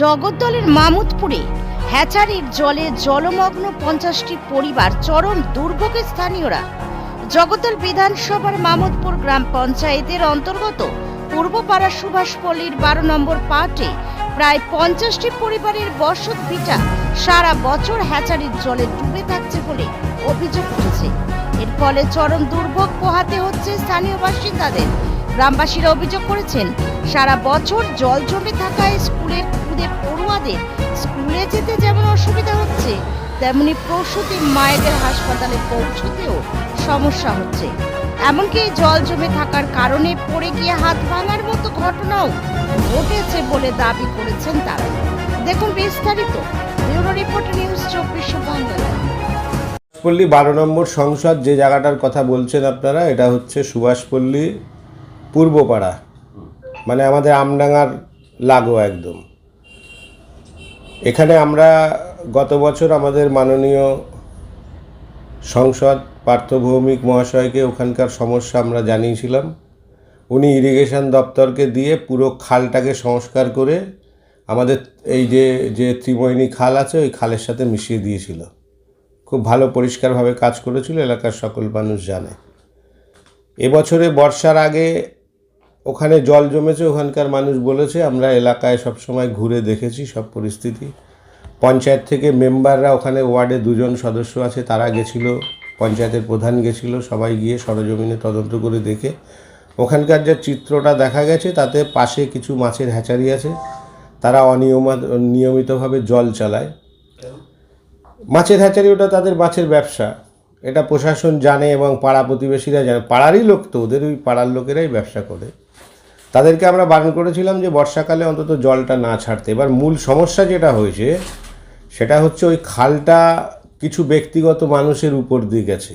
জগদ্দলের মামুদপুরে হ্যাচারির জলে জলমগ্ন পঞ্চাশটি পরিবার, চরম দুর্ভোগে স্থানীয়রা। জগদ্দল বিধানসভার মামুদপুর গ্রাম পঞ্চায়েতের অন্তর্গত পূর্বপাড়া সুভাষপল্লীর বারো নম্বর পার্টে প্রায় পঞ্চাশটি পরিবারের বসত ভিটা সারা বছর হ্যাচারির জলে ডুবে থাকছে বলে অভিযোগ উঠেছে। এর ফলে চরম দুর্ভোগ পোহাতে হচ্ছে স্থানীয় বাসিন্দাদের। গ্রামবাসীরা অভিযোগ করেছেন, সারা বছর জল জমে থাকায় স্কুলের খুদে পড়ুয়াদের স্কুলে যেতে যেমন অসুবিধা হচ্ছে, তেমনি প্রসূতি মায়েদের হাসপাতালে পৌঁছতেও সমস্যা হচ্ছে। এমনকি জল জমে থাকার কারণে পড়ে গিয়ে হাত ভাঙার মতো ঘটনাও ঘটেছে বলে দাবি করেছেন তারা। দেখুন বিস্তারিত, ব্যুরো রিপোর্ট নিউজ চব্বিশে বাংলা। সুভাষপল্লী বারো নম্বর সংসদ যে জায়গাটার কথা বলছেন আপনারা, এটা হচ্ছে সুভাষপল্লী পূর্বপাড়া। মানে আমাদের আমডাঙ্গার লাগো একদম। এখানে আমরা গত বছর আমাদের মাননীয় সংসদ পার্থভৌমিক মহাশয়কে ওখানকার সমস্যা আমরা জানিয়েছিলাম। উনি ইরিগেশন দপ্তরকে দিয়ে পুরো খালটাকে সংস্কার করে আমাদের এই যে যে ত্রিমোহিনী খাল আছে, ওই খালের সাথে মিশিয়ে দিয়েছিল। খুব ভালো পরিষ্কারভাবে কাজ করেছিল, এলাকার সকল মানুষ জানে। এবছরে বর্ষার আগে ওখানে জল জমেছে, ওখানকার মানুষ বলেছে, আমরা এলাকায় সব সময় ঘুরে দেখেছি সব পরিস্থিতি। পঞ্চায়েত থেকে মেম্বাররা ওখানে ওয়ার্ডে দুজন সদস্য আছে, তারা গেছিল, পঞ্চায়েতের প্রধান গেছিল, সবাই গিয়ে সরজমিনে তদন্ত করে দেখে। ওখানকার যে চিত্রটা দেখা গেছে, তাতে পাশে কিছু মাছের হ্যাচারি আছে, তারা অনিয়মা, নিয়মিতভাবে জল চালায়। মাছের হ্যাচারি ওটা তাদের মাছের ব্যবসা। এটা প্রশাসন জানে এবং পাড়া প্রতিবেশীরা জানে। পাড়ারই লোক তো, ওদের ওই পাড়ার লোকেরাই ব্যবসা করে। তাদেরকে আমরা বারণ করেছিলাম যে বর্ষাকালে অন্তত জলটা না ছাড়তে। এবার মূল সমস্যা যেটা হয়েছে, সেটা হচ্ছে ওই খালটা কিছু ব্যক্তিগত মানুষের উপর দিয়ে গেছে।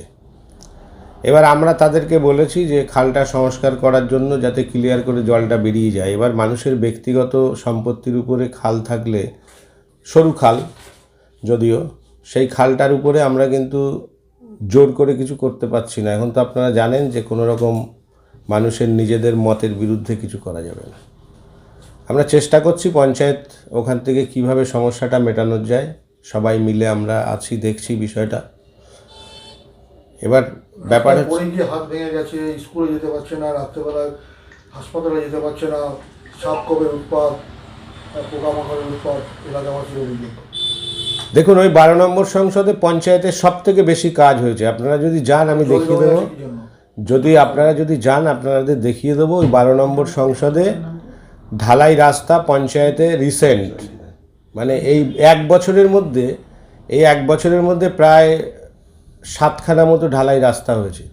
এবার আমরা তাদেরকে বলেছি যে খালটা সংস্কার করার জন্য যাতে ক্লিয়ার করে জলটা বেরিয়ে যায়। এবার মানুষের ব্যক্তিগত সম্পত্তির উপরে খাল থাকলে, সরু খাল যদিও, সেই খালটার উপরে আমরা কিন্তু জোর করে কিছু করতে পারছি না। এখন তো আপনারা জানেন যে কোনো রকম মানুষের নিজেদের মতের বিরুদ্ধে কিছু করা যাবে না। আমরা চেষ্টা করছি পঞ্চায়েত ওখান থেকে কীভাবে সমস্যাটা মেটানো যায়। সবাই মিলে আমরা আছি দেখছি বিষয়টা। এবার ব্যাপার হচ্ছে পড়ে গিয়ে হাত ভেঙে গেছে স্কুলে যেতে পারছে না রাত্রেবেলায় হাসপাতালে যেতে পারছে না সাপ কবের উৎপাত পোকামাকড়ের উৎপাত এলাকাবাসীর অভিযোগ। দেখুন ওই বারো নম্বর সংসদে পঞ্চায়েতের সব থেকে বেশি কাজ হয়েছে। আপনারা যদি যান আমি দেখিয়ে দেবো। যদি আপনারা যদি যান, আপনাদের দেখিয়ে দেবো ওই বারো নম্বর সংসদে ঢালাই রাস্তা পঞ্চায়েতে রিসেন্ট মানে এই এক বছরের মধ্যে, এই এক বছরের মধ্যে প্রায় সাতখানা মতো ঢালাই রাস্তা হয়েছে।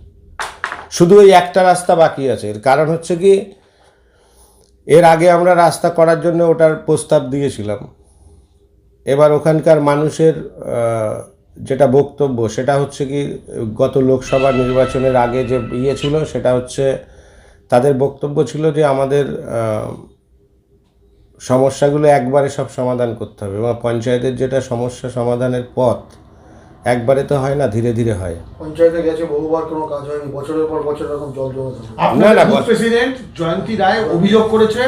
শুধু ওই একটা রাস্তা বাকি আছে। এর কারণ হচ্ছে কি, এর আগে আমরা রাস্তা করার জন্য ওটার প্রস্তাব দিয়েছিলাম। এবার ওখানকার মানুষের যেটা বক্তব্য সেটা হচ্ছে কি গত লোকসভা নির্বাচনের আগে যে ইয়ে ছিল সেটা হচ্ছে তাদের বক্তব্য ছিল যে আমাদের সমস্যাগুলো একবারে সব সমাধান করতে হবে এবং পঞ্চায়েতের যেটা সমস্যা সমাধানের পথ একবারে তো হয় না ধীরে ধীরে হয়। পঞ্চায়েতে গেছে বহুবার কোনো কাজ হয়নি বছরের পর বছর এরকম জল জমে থাকে। না, আপনার না, প্রেসিডেন্ট জয়ন্তী রায় অভিযোগ করেছে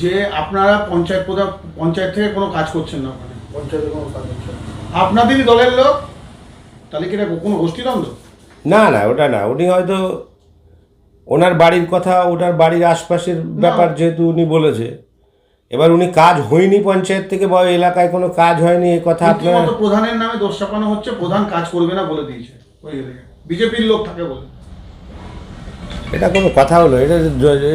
যে আপনারা পঞ্চায়েত প্রধান পঞ্চায়েত থেকে কোনো কাজ করছেন না ওখানে। পঞ্চায়েতে কোনো কাজ হচ্ছে না। আপনাদেরই দলের লোক? তাহলে কি এটা কোনো গোষ্ঠীদ্বন্দ্ব? না না ওটা না। উনি হয়তো ওনার বাড়ির কথা ওনার বাড়ির আশপাশের ব্যাপার যেহেতু উনি বলেছে। এবার উনি কাজ হয়নি পঞ্চায়েত থেকে বা এলাকায় কোনো কাজ হয়নি এ কথা আপনার প্রধানের নামে দোষ চাপানো হচ্ছে প্রধান কাজ করবে না বলে দিয়েছে। ওই বিজেপির লোক থাকে বলে। এটা কোনো কথা হলো এটা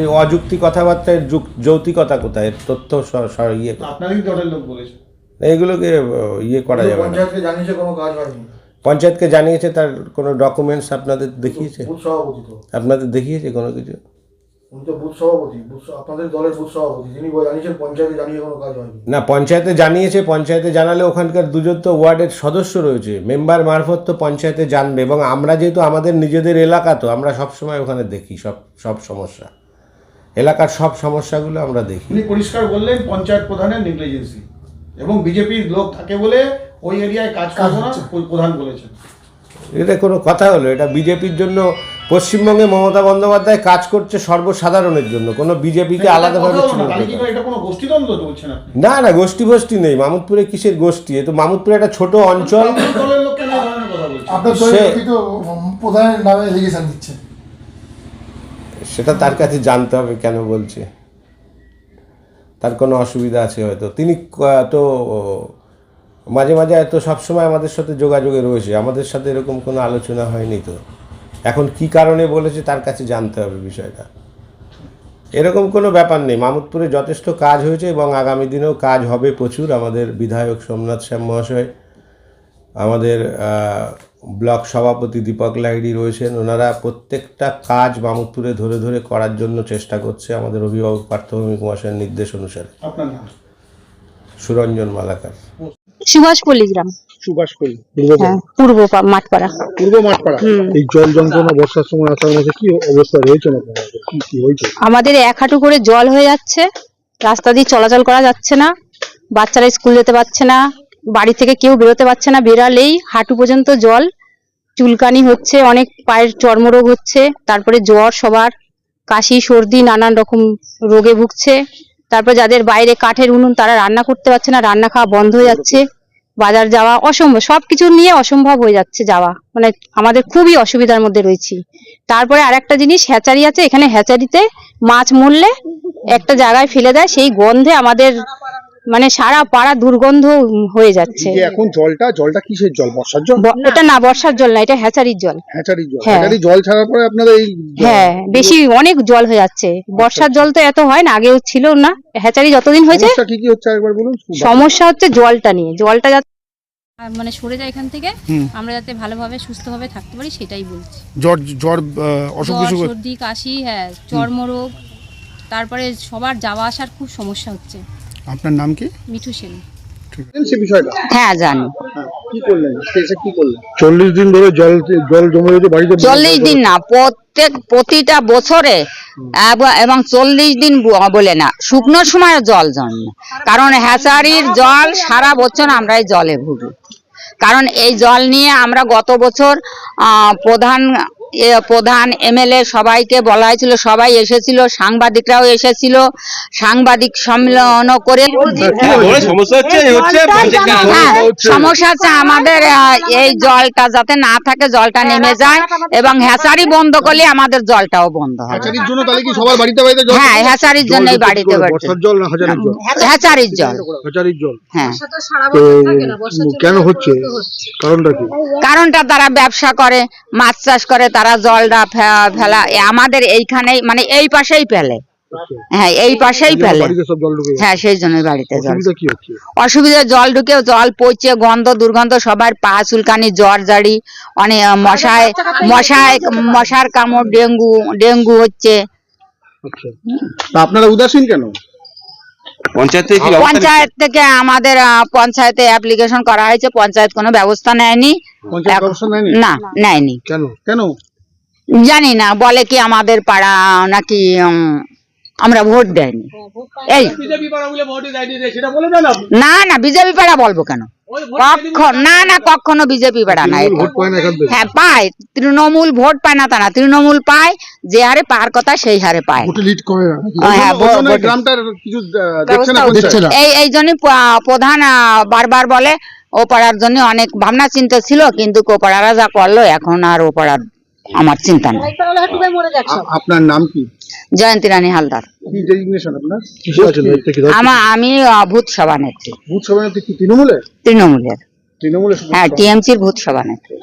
অযুক্তি কথাবার্তার যুক- যৌক্তিকতা কোথায়? তথ্য ইয়ে আপনাদেরই দলের লোক বলেছে? এইগুলোকে ইয়ে করা যাবে না। পঞ্চায়েতকে জানিয়েছে কোনো কাজ হয়নি। পঞ্চায়েতকে জানিয়েছে তার কোনো ডকুমেন্টস আপনাদের দেখিয়েছে? আপনাদের দেখিয়েছে কোনো কিছু? উনি তো বুথ সভাপতি বুথ স- আপনাদের দলের বুথ সভাপতি যিনি জানিয়েছেন পঞ্চায়েতে জানিয়ে কোনো কাজ হয়নি। না পঞ্চায়েতে জানিয়েছে পঞ্চায়েতে জানালে ওখানকার দুজন তো ওয়ার্ডের সদস্য রয়েছে। মেম্বার মারফত তো পঞ্চায়েতে জানবে এবং আমরা যেহেতু আমাদের নিজেদের এলাকা তো আমরা সব সময় ওখানে দেখি সব সব সমস্যা। এলাকার সব সমস্যাগুলো আমরা দেখি। পরিষ্কার বললেন পঞ্চায়েত প্রধানের নেগলিজেন্সি এবং বিজেপির লোক থাকে বলে ওই এরিয়ায় কাজ করব না প্রধান বলেছেন। এটা কোনো কথা হলো এটা বিজেপির জন্য পশ্চিমবঙ্গে মমতা বন্দ্যোপাধ্যায় কাজ করছে সর্বসাধারণের জন্য কোনো বিজেপিকে আলাদাভাবে না, না না না গোষ্ঠী গোষ্ঠী নেই মামুদপুরে কিসের গোষ্ঠী? তো মামুদপুরে একটা ছোট অঞ্চল। সেটা তার কাছে জানতে হবে কেন বলছে। তার কোনো অসুবিধা আছে হয়তো। তিনি এত মাঝে মাঝে এত সবসময় আমাদের সাথে যোগাযোগে রয়েছে। আমাদের সাথে এরকম কোনো আলোচনা হয়নি তো। এখন কি কারণে বলেছে তার কাছে জানতে হবে বিষয়টা। এরকম কোনো ব্যাপার নেই। মামুদপুরে যথেষ্ট কাজ হয়েছে এবং আগামী দিনেও কাজ হবে প্রচুর। আমাদের বিধায়ক সোমনাথ শ্যাম মহাশয় আমাদের আহ, ব্লক সভাপতি দীপক লাহিড়ি রয়েছেন। ওনারা প্রত্যেকটা কাজ মামুদপুরে ধরে ধরে করার জন্য চেষ্টা করছে আমাদের অভিভাবক পার্থভূমিক মহাশয়ের নির্দেশ অনুসারে। সুরঞ্জন মালাকার। সুভাষ পল্লিগ্রাম। সুভাষ করি হ্যাঁ পূর্ব মাঠপাড়া। পূর্ব মাঠপাড়া? এই জল যন্ত্রণা বর্ষার সময় আসার মধ্যে কি অবস্থা রয়েছে না আপনাদের? কি কি হয়েছে? আমাদের এক হাঁটু করে জল হয়ে যাচ্ছে। রাস্তা দিয়ে চলাচল করা যাচ্ছে না। বাচ্চারা স্কুল যেতে পারছে না। বাড়ি থেকে কেউ বেরোতে পারছে না। বেরালেই হাঁটু পর্যন্ত জল, চুলকানি হচ্ছে, অনেক পায়ের চর্মরোগ হচ্ছে, তারপরে জ্বর, সবার, কাশি, সর্দি, নানান রকম রোগে ভুগছে। তারপর যাদের বাইরে কাঠের উনুন, তারা রান্না করতে পারছে না, রান্না খাওয়া বন্ধ হয়ে যাচ্ছে। বাজার যাওয়া অসম্ভব, সবকিছু নিয়ে অসম্ভব হয়ে যাচ্ছে যাওয়া। মানে আমাদের খুবই অসুবিধার মধ্যে রয়েছি। তারপরে আর একটা জিনিস, হ্যাচারি আছে, এখানে হ্যাচারিতে মাছ মরলে একটা জায়গায় ফেলে দেয়, সেই গন্ধে আমাদের মানে সারা পাড়া দুর্গন্ধ হয়ে যাচ্ছে। এই যে এখন জলটা জলটা কিসের জল? বর্ষার জল? ব- এটা না বর্ষার জল না এটা হ্যাচারির জল। হ্যাচারির জল। হ্যাঁ। হ্যাচারি জল ছাড়ার পরে আপনাদের এই হ্যাঁ বেশি অনেক জল হয়ে যাচ্ছে। বর্ষার জল তো এত হয় না আগেও ছিল না। হ্যাচারি যতদিন হয়েছে সমস্যা কি কি হচ্ছে একবার বলুন? সমস্যা হচ্ছে জলটা নিয়ে। জলটা যাতে আর মানে সরে যায় এখান থেকে হুম। আমরা যাতে ভালোভাবে সুস্থভাবে থাকতে পারি সেটাই বলছি। জ্বর জ্বর আহ, অসুখ জ্বর বিসুখ সর্দি কাশি হ্যাঁ চর্মরোগ তারপরে সবার যাওয়া আসার খুব সমস্যা হচ্ছে। আপনার নাম কি? মিঠু সেন। সে বিষয়টা? হ্যাঁ জানি। হ্যাঁ, কি করলেন? এসে কি করলেন? চল্লিশ দিন ধরে জল জল জমে রয়েছে বাড়িতে চল্লিশ দিন না প্রত্যেক প্রতিটা বছরে এবং চল্লিশ দিন বলে না শুকনো সময় জল জন্ম। কারণ হ্যাচারির জল সারা বছর আমরা এই জলে ভুগি। কারণ এই জল নিয়ে আমরা গত বছর আহ, প্রধান প্রধান এমএলএ সবাইকে বলা হয়েছিল সবাই এসেছিল সাংবাদিকরাও এসেছিল সাংবাদিক সম্মেলনও করে হ্যাঁ সমস্যা হচ্ছে আমাদের এই জলটা যাতে না থাকে জলটা নেমে যায় এবং হ্যাচারি বন্ধ করলে আমাদের জলটাও বন্ধ হবে। হ্যাচারির জন্য তাহলে কি সবার বাড়িতে বাড়িতে জল হ্যাঁ হ্যাচারির জন্য বাড়িতে জল না হাজারির জল? হ্যাচারির জল। জল। হ্যাঁ। কেন হচ্ছে? কারণটা কি? কারণটা তারা ব্যবসা করে মাছ চাষ করে তারা জলটা ফেলা আমাদের এইখানেই মানে এই পাশেই ফেলে। হ্যাঁ এই পাশেই ফেলে। হ্যাঁ সেই জন্যই বাড়িতে জল। অসুবিধা কি হচ্ছে? অসুবিধা জল ঢুকে জল পচে গন্ধ দুর্গন্ধ সবার পা চুলকানি জ্বর জাড়ি অনেক মশায় মশায় মশার কামড় ডেঙ্গু ডেঙ্গু হচ্ছে। আচ্ছা। তা আপনারা উদাসীন কেন? পঞ্চায়েত থেকে আমাদের পঞ্চায়েতে অ্যাপ্লিকেশন করা হয়েছে পঞ্চায়েত কোনো ব্যবস্থা নেয়নি। ব্যবস্থা নেয়নি? না নেয়নি। কেন? কেন? জানি না বলে কি আমাদের পাড়া নাকি উম, আমরা ভোট দেয়নি। এই না না বিজেপি পাড়া বলব কেন? কখন না না কখনো বিজেপি পাড়া না এটা। ভোট পায় না এখান থেকে। হ্যাঁ পায়। তৃণমূল ভোট পায় না তা না তৃণমূল পায় যে হারে পার কথা সেই হারে পায়। ভোটে লিড করে না। নাকি? হ্যাঁ, এই? এই জন্য প্রধান আহ, বারবার বলে ও পাড়ার জন্য অনেক ভাবনা চিন্তা ছিল কিন্তু ও পাড়ারা যা করল এখন আর ও পাড়ার আমার চিন্তা নেই। আপনার নাম কি? জয়ন্তী রানী হালদার। আমার? আমা আমি ভূত সভা নেত্রী। সভাপতি কি তৃণমূলে তৃণমূলের। তৃণমূলে হ্যাঁ টিএমসির ভূত সভানেত্রী